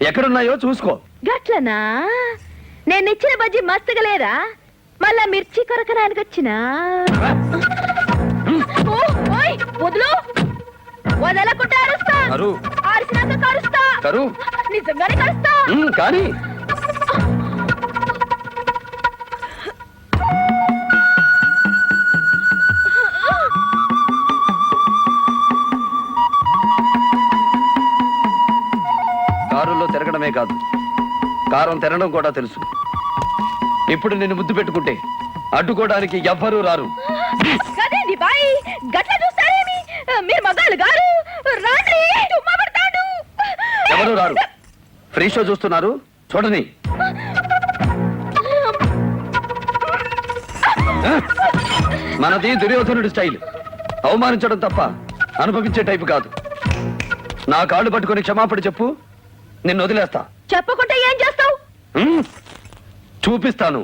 ఎక్కడున్నాయో చూసుకో. గట్లనా? నేను ఇచ్చిన బజ్జి మస్తుగా లేదా మళ్ళా మిర్చి కొరకడానికి వచ్చినా వదులు. వదలకుంటే అరుస్తా. కరుస్తా. కరు. నిజంగానే కరుస్తా. కానీ కారులో తిరగడమే కాదు. కారం తినడం కూడా తెలుసు. ఇప్పుడు నిన్ను ముద్దు పెట్టుకుంటే అడ్డుకోవడానికి ఎవ్వరూ రారు. కదేంది బాయ్? గట్ల చూస్తారేమి? మీరు మగాళ్ళు గారు రాండి చుమ్మా పడతాడు. ఎవరు రారు. ఫ్రీ షో చూస్తున్నారు. చూడని? మనది దుర్యోధనుడి స్టైల్. అవమానించడం తప్ప అనుభవించే టైపు కాదు. నా కాళ్ళు పట్టుకొని క్షమాపణ చెప్పు. నిన్ను వదిలేస్తా. చెప్పకుంటే ఏం చేస్తావు? చూపిస్తాను.